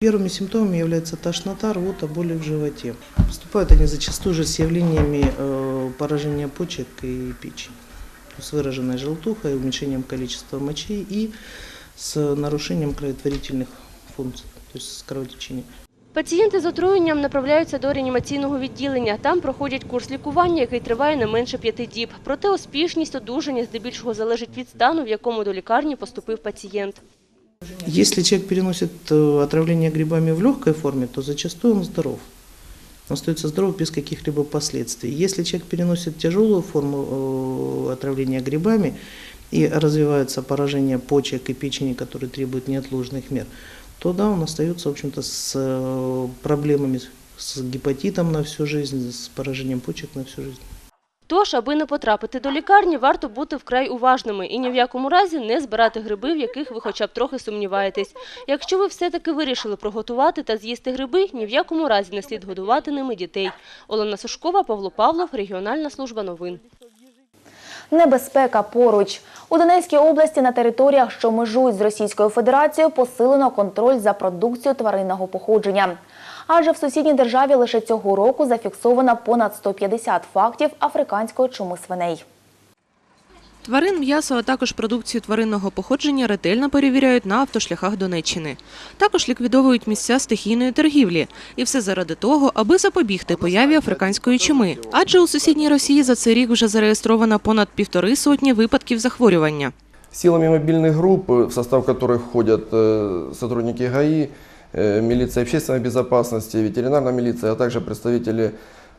Первыми симптомами является тошнота, рвота, боли в животе. Поступают они зачастую же с явлениями э, поражения почек и печени. То есть выраженной желтухой, уменьшением количества мочей и с нарушением кроветворительных функций, то есть с кровотечением. Пацієнти з отруєнням направляються до реанімаційного відділення. Там проходять курс лікування, який триває не менше п'яти діб. Проте успішність одужання здебільшого залежить від стану, в якому до лікарні поступив пацієнт. Если человек переносит э, отравление грибами в легкой форме, то зачастую он здоров. Он остается здоров без каких-либо последствий. Если человек переносит тяжелую форму э, отравления грибами и развивается поражение почек и печени, которые требуют неотложных мер, то да, он остается, в общем-то, с э, проблемами, с гепатитом на всю жизнь, с поражением почек на всю жизнь. Тож, аби не потрапити до лікарні, варто бути вкрай уважними і ні в якому разі не збирати гриби, в яких ви хоча б трохи сумніваєтесь. Якщо ви все-таки вирішили приготувати та з'їсти гриби, ні в якому разі не слід годувати ними дітей. Олена Сушкова, Павло Павлов, Регіональна служба новин. Небезпека поруч. У Донецькій області на територіях, що межують з Російською Федерацією, посилено контроль за продукцією тваринного походження. Адже в сусідній державі лише цього року зафіксовано понад 150 фактів африканської чуми свиней. Тварин, м'ясо, а також продукцію тваринного походження ретельно перевіряють на автошляхах Донеччини. Також ліквідовують місця стихійної торгівлі. І все заради того, аби запобігти появі африканської чуми. Адже у сусідній Росії за цей рік вже зареєстровано понад півтори сотні випадків захворювання. Силами мобильных групп, в состав которых входят э, сотрудники ГАИ, э, милиция общественной безопасности, ветеринарная милиция, а также представители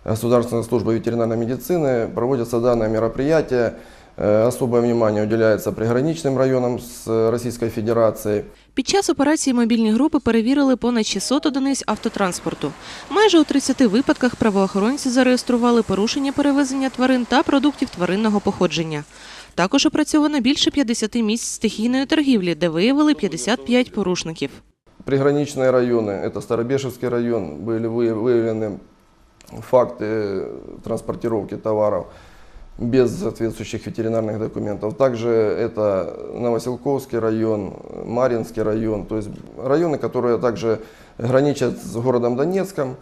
Государственной службы ветеринарной медицины, проводятся данное мероприятие. Э, Особое внимание уделяется приграничным районам с э, Российской Федерацией. Під час операції мобільні групи перевірили понад 600 одиниць автотранспорту. Майже у 30 випадках правоохоронці зареєстрували порушення перевезення тварин та продуктів тваринного походження. Також опрацьовано більше 50 місць стихійної торгівлі, де виявили 55 порушників. Приграничные районы, это Старобешевский район, были вы- выявлены факты транспортировки товаров без соответствующих ветеринарных документов. Также это Новоселковский район, Маринский район, то есть районы, которые также граничат с городом Донецком.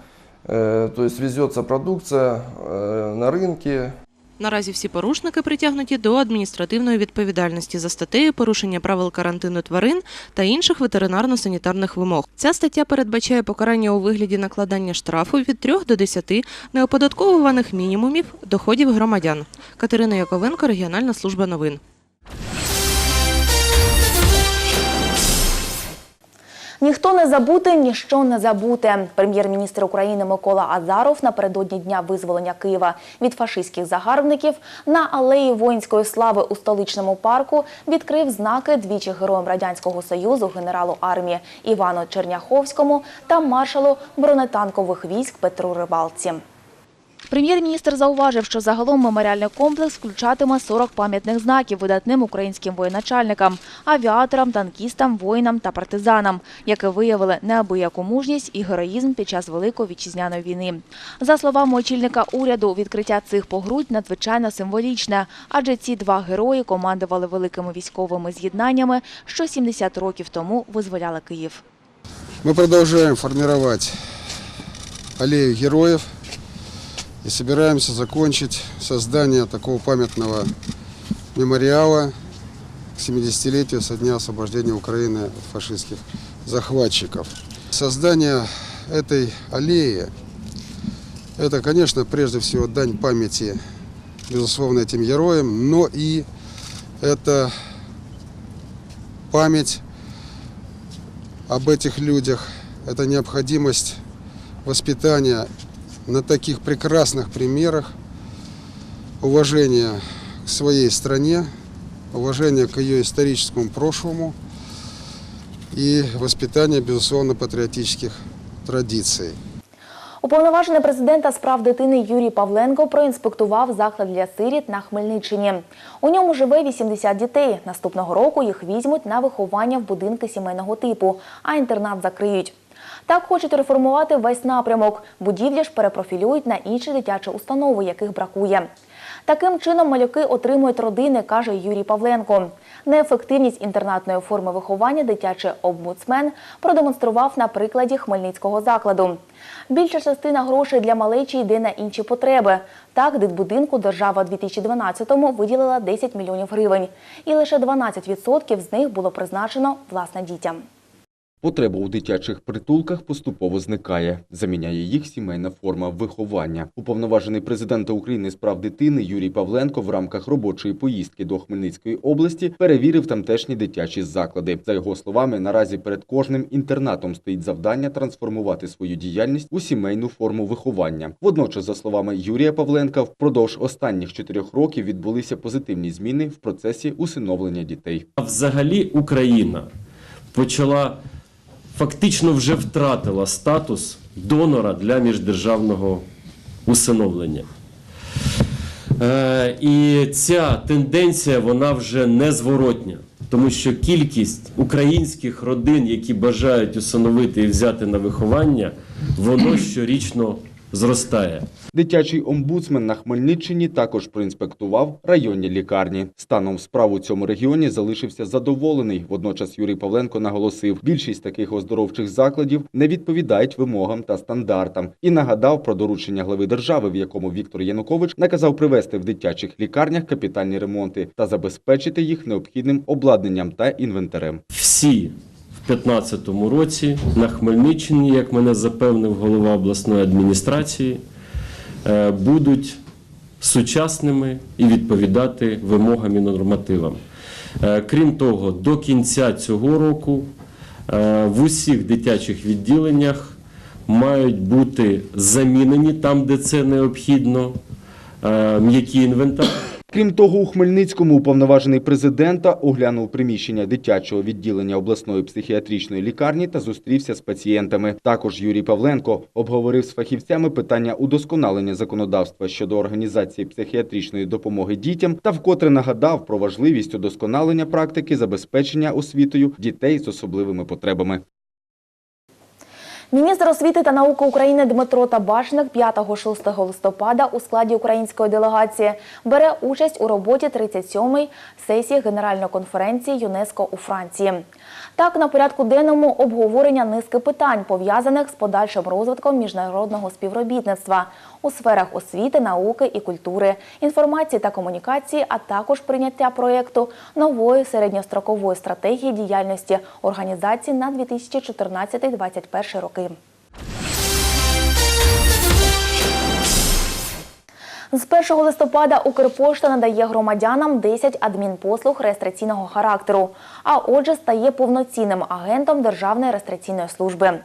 Э, То есть везется продукция э, на рынки, Наразі всі порушники притягнуті до адміністративної відповідальності за статтею порушення правил карантину тварин та інших ветеринарно-санітарних вимог. Ця стаття передбачає покарання у вигляді накладання штрафу від 3 до 10 неоподатковуваних мінімумів доходів громадян. Катерина Яковенко, Регіональна служба новин. Ніхто не забути, ніщо не забути. Прем'єр-міністр України Микола Азаров напередодні дня визволення Києва від фашистських загарбників на алеї воїнської слави у столичному парку відкрив знаки двічі героям радянського союзу генералу армії Івану Черняховському та маршалу бронетанкових військ Петру Рибалці. Прем'єр-міністр зауважив, що загалом меморіальний комплекс включатиме 40 пам'ятних знаків видатним українським воєначальникам, авіаторам, танкістам, воїнам та партизанам, які виявили неабияку мужність і героїзм під час Великої вітчизняної війни. За словами очільника уряду, відкриття цих погрудь надзвичайно символічне, адже ці два герої командували великими військовими з'єднаннями, що 70 років тому визволяли Київ. Мы продолжаем формировать аллею героев и собираемся закончить создание такого памятного мемориала к 70-летию со дня освобождения Украины от фашистских захватчиков. Создание этой аллеи – это, конечно, прежде всего дань памяти, безусловно, этим героям, но и это память об этих людях. Это необходимость воспитания на таких прекрасных примерах, уважения к своей стране, уважения к ее историческому прошлому и воспитания, безусловно, патриотических традиций. Уповноважений президента з прав дитини Юрій Павленко проінспектував заклад для сиріт на Хмельниччині. У ньому живе 80 дітей. Наступного року їх візьмуть на виховання в будинки сімейного типу, а інтернат закриють. Так хочуть реформувати весь напрямок. Будівлі ж перепрофілюють на інші дитячі установи, яких бракує. Таким чином малюки отримують родини, каже Юрій Павленко. Неефективність інтернатної форми виховання дитячий омбудсмен продемонстрував на прикладі Хмельницького закладу. Більша частина грошей для малечі йде на інші потреби. Так, дитбудинку держава у 2012-му виділила 10 мільйонів гривень. І лише 12% з них було призначено власне дітям. Потреба у дитячих притулках поступово зникає. Заміняє їх сімейна форма виховання. Уповноважений президента України з прав дитини Юрій Павленко в рамках робочої поїздки до Хмельницької області перевірив тамтешні дитячі заклади. За його словами, наразі перед кожним інтернатом стоїть завдання трансформувати свою діяльність у сімейну форму виховання. Водночас, за словами Юрія Павленка, впродовж останніх чотирьох років відбулися позитивні зміни в процесі усиновлення дітей. Взагалі Україна почала фактично вже втратила статус донора для міждержавного усиновлення. Е, і ця тенденція вона вже незворотня, тому що кількість українських родин, які бажають усиновити і взяти на виховання, воно щорічно зростає. Дитячий омбудсмен на Хмельниччині також проінспектував районні лікарні. Станом справ у цьому регіоні залишився задоволений. Водночас Юрій Павленко наголосив, більшість таких оздоровчих закладів не відповідають вимогам та стандартам і нагадав про доручення глави держави, в якому Віктор Янукович наказав привести в дитячих лікарнях капітальні ремонти та забезпечити їх необхідним обладнанням та інвентарем. всі 2015 році на Хмельниччині, як мене запевнив голова обласної адміністрації, е, будуть сучасними і відповідати вимогам і нормативам. Е, Крім того, до кінця цього року е, в усіх дитячих відділеннях мають бути замінені там, де це необхідно, м'який інвентар. Крім того, у Хмельницькому уповноважений президента оглянув приміщення дитячого відділення обласної психіатричної лікарні та зустрівся з пацієнтами. Також Юрій Павленко обговорив з фахівцями питання удосконалення законодавства щодо організації психіатричної допомоги дітям та вкотре нагадав про важливість удосконалення практики забезпечення освітою дітей з особливими потребами. Міністр освіти та науки України Дмитро Табашник 5-6 листопада у складі української делегації бере участь у роботі 37-ї сесії Генеральної конференції ЮНЕСКО у Франції. Так, на порядку денному обговорення низки питань, пов'язаних з подальшим розвитком міжнародного співробітництва у сферах освіти, науки і культури, інформації та комунікації, а також прийняття проєкту нової середньострокової стратегії діяльності організації на 2014-2021 роки. З 1 листопада Укрпошта надає громадянам 10 адмінпослуг реєстраційного характеру, а отже стає повноцінним агентом Державної реєстраційної служби.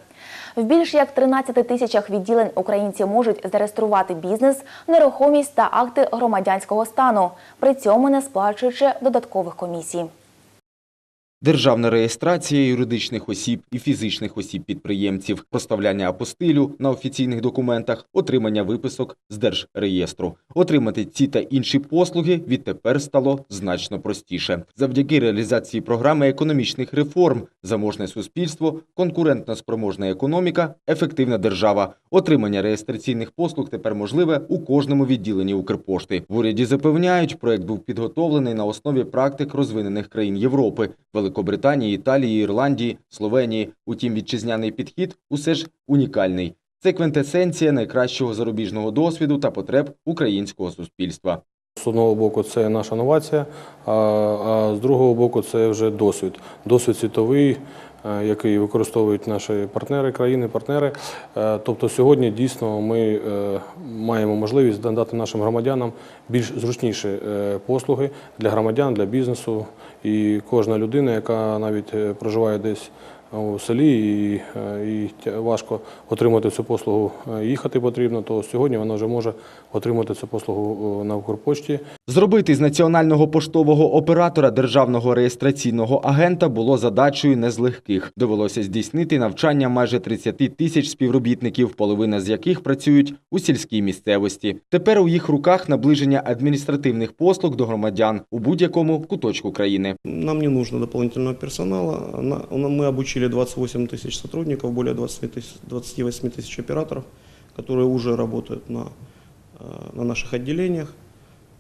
В більш як 13 тисячах відділень українці можуть зареєструвати бізнес, нерухомість та акти громадянського стану, при цьому не сплачуючи додаткових комісій. Державна реєстрація юридичних осіб і фізичних осіб-підприємців, проставляння апостилю на офіційних документах, отримання виписок з Держреєстру. Отримати ці та інші послуги відтепер стало значно простіше. Завдяки реалізації програми економічних реформ, заможне суспільство, конкурентно спроможна економіка, ефективна держава. Отримання реєстраційних послуг тепер можливе у кожному відділенні Укрпошти. В уряді запевняють, проект був підготовлений на основі практик розвинених країн Європи, Великобританії, Італії, Ірландії, Словенії. Утім, вітчизняний підхід усе ж унікальний. Це квінтесенція найкращого зарубіжного досвіду та потреб українського суспільства. З одного боку, це наша новація, а, з другого боку, це вже досвід. Досвід світовий, е, який використовують наші партнери, країни-партнери. Е, Тобто сьогодні дійсно ми е, маємо можливість надати нашим громадянам більш зручніші послуги для громадян, для бізнесу. І кожна людина, яка навіть е, проживає десь у селі і, е, і важко отримати цю послугу, е, їхати потрібно, то сьогодні вона вже може отримати цю послугу е, на Укрпошті. Зробити з національного поштового оператора державного реєстраційного агента було задачею не з легких. Довелося здійснити навчання майже 30 тисяч співробітників, половина з яких працюють у сільській місцевості. Тепер у їх руках наближення адміністративних послуг до громадян у будь-якому куточку країни. Нам не нужно дополнительного персонала. На- Мы обучили 28 тысяч сотрудников, более 20 тысяч, 28 тысяч операторов, которые уже работают на, э, на наших отделениях.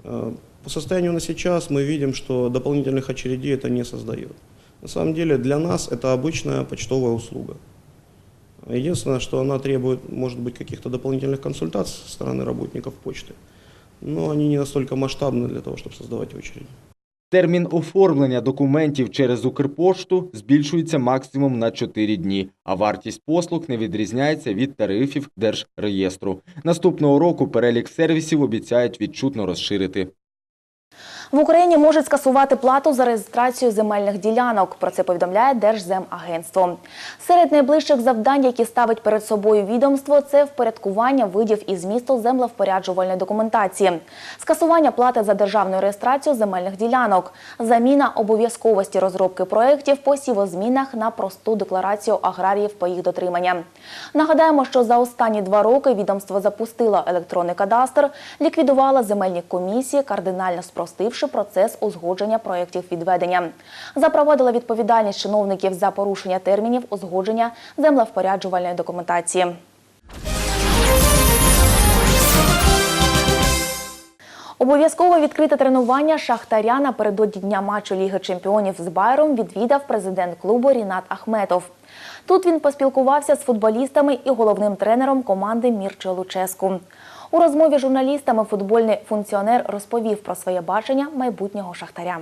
Э, По состоянию на сейчас мы видим, что дополнительных очередей это не создает. На самом деле для нас это обычная почтовая услуга. Единственное, что она требует, может быть, каких-то дополнительных консультаций со стороны работников почты, но они не настолько масштабны для того, чтобы создавать очереди. Термін оформлення документів через Укрпошту збільшується максимум на 4 дні, а вартість послуг не відрізняється від тарифів Держреєстру. Наступного року перелік сервісів обіцяють відчутно розширити. В Україні можуть скасувати плату за реєстрацію земельних ділянок. Про це повідомляє Держземагентство. Серед найближчих завдань, які ставить перед собою відомство, це впорядкування видів і змісту землевпоряджувальної документації, скасування плати за державну реєстрацію земельних ділянок, заміна обов'язковості розробки проєктів по сівозмінах на просту декларацію аграріїв по їх дотримання. Нагадаємо, що за останні два роки відомство запустило електронний кадастр, ліквідувало земельні комісії, кардинально спростивши процес узгодження проєктів відведення. Запровадила відповідальність чиновників за порушення термінів узгодження землевпоряджувальної документації. Обов'язково відкрите тренування Шахтаря напередодні дня матчу Ліги чемпіонів з Байером відвідав президент клубу Рінат Ахметов. Тут він поспілкувався з футболістами і головним тренером команди Мірчо Луческу. У розмові з журналістами футбольний функціонер розповів про своє бачення майбутнього Шахтаря.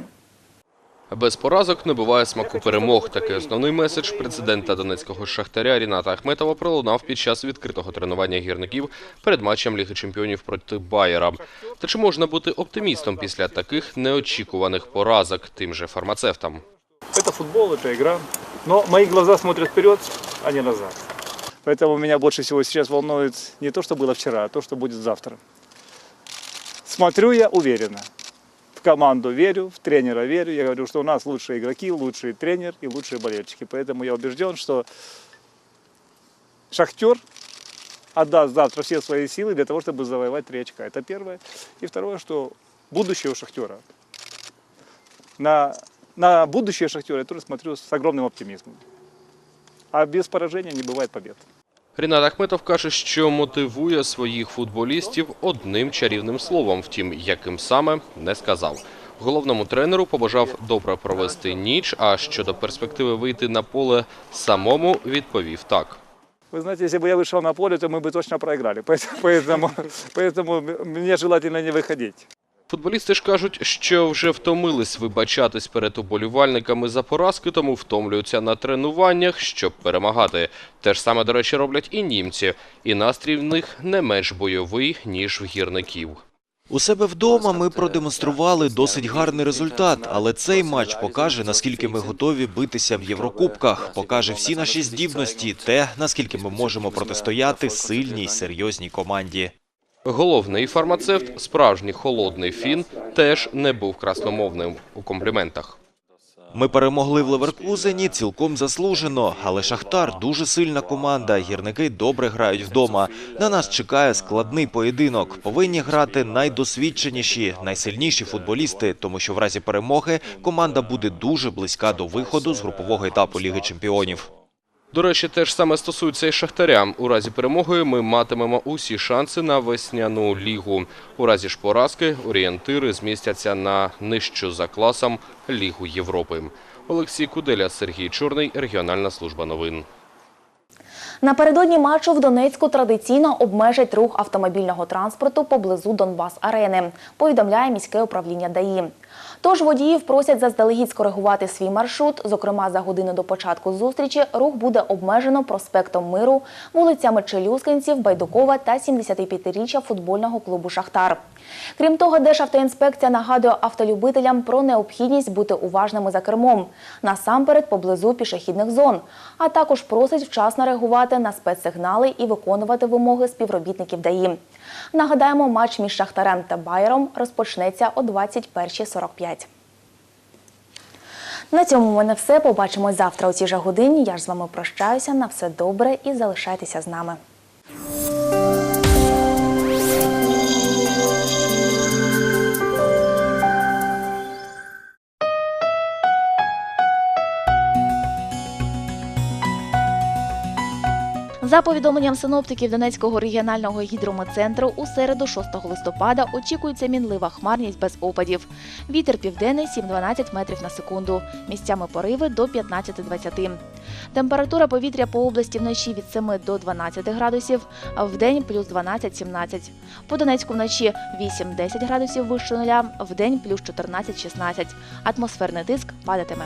Без поразок не буває смаку перемог. Такий основний меседж президента донецького шахтаря Ріната Ахметова пролунав під час відкритого тренування гірників перед матчем Ліги чемпіонів проти Байера. Та чи можна бути оптимістом після таких неочікуваних поразок тим же фармацевтам? Это футбол, это игра. Но мои глаза смотрят вперед, а не назад. Поэтому меня больше всего сейчас волнует не то, что было вчера, а то, что будет завтра. Смотрю я уверенно. В команду верю, в тренера верю. Я говорю, что у нас лучшие игроки, лучший тренер и лучшие болельщики. Поэтому я убежден, что Шахтер отдаст завтра все свои силы для того, чтобы завоевать три очка. Это первое. И второе, что будущее у Шахтера. На, на будущее Шахтера я тоже смотрю с огромным оптимизмом. А без поражения не бывает побед. Рінат Ахметов каже, що мотивує своїх футболістів одним чарівним словом, втім, яким саме не сказав. Головному тренеру побажав добре провести ніч, а щодо перспективи вийти на поле самому відповів так. Вы знаете, если бы я вышел на поле, то мы бы точно проиграли. Поэтому, поэтому, поэтому мне желательно не выходить. Футболісти ж кажуть, що вже втомились вибачатись перед уболівальниками за поразки, тому втомлюються на тренуваннях, щоб перемагати. Те ж саме, до речі, роблять і німці, і настрій в них не менш бойовий, ніж в гірників. У себе вдома ми продемонстрували досить гарний результат, але цей матч покаже, наскільки ми готові битися в Єврокубках, покаже всі наші здібності, те, наскільки ми можемо протистояти сильній, серйозній команді. Головний фармацевт, справжній холодний фін, теж не був красномовним у компліментах. Ми перемогли в Леверкузені цілком заслужено, але Шахтар дуже сильна команда. Гірники добре грають вдома. На нас чекає складний поєдинок. Повинні грати найдосвідченіші, найсильніші футболісти, тому що в разі перемоги команда буде дуже близька до виходу з групового етапу Ліги Чемпіонів. До речі, те ж саме стосується і Шахтаря. У разі перемоги ми матимемо усі шанси на весняну лігу. У разі ж поразки орієнтири змістяться на нижчу за класом Лігу Європи. Олексій Куделя, Сергій Чорний, регіональна служба новин. Напередодні матчу в Донецьку традиційно обмежать рух автомобільного транспорту поблизу Донбас-арени, повідомляє міське управління ДАІ. Тож водіїв просять заздалегідь скоригувати свій маршрут. Зокрема, за годину до початку зустрічі рух буде обмежено проспектом Миру, вулицями Челюскинців, Байдукова та 75-річчя футбольного клубу Шахтар. Крім того, Державтоінспекція нагадує автолюбителям про необхідність бути уважними за кермом, насамперед поблизу пішохідних зон, а також просить вчасно реагувати на спецсигнали і виконувати вимоги співробітників ДАІ. Нагадаємо, матч між Шахтарем та Байером розпочнеться о 21.45. На цьому в мене все. Побачимось завтра у цій же годині. Я ж з вами прощаюся. На все добре і залишайтеся з нами. За повідомленням синоптиків Донецького регіонального гідрометцентру, у середу 6 листопада очікується мінлива хмарність без опадів. Вітер південний 7-12 метрів на секунду. Місцями пориви до 15-20. Температура повітря по області вночі від 7 до 12 градусів, а вдень плюс 12-17. По Донецьку вночі 8-10 градусів вище нуля, вдень плюс 14-16. Атмосферний тиск падатиме.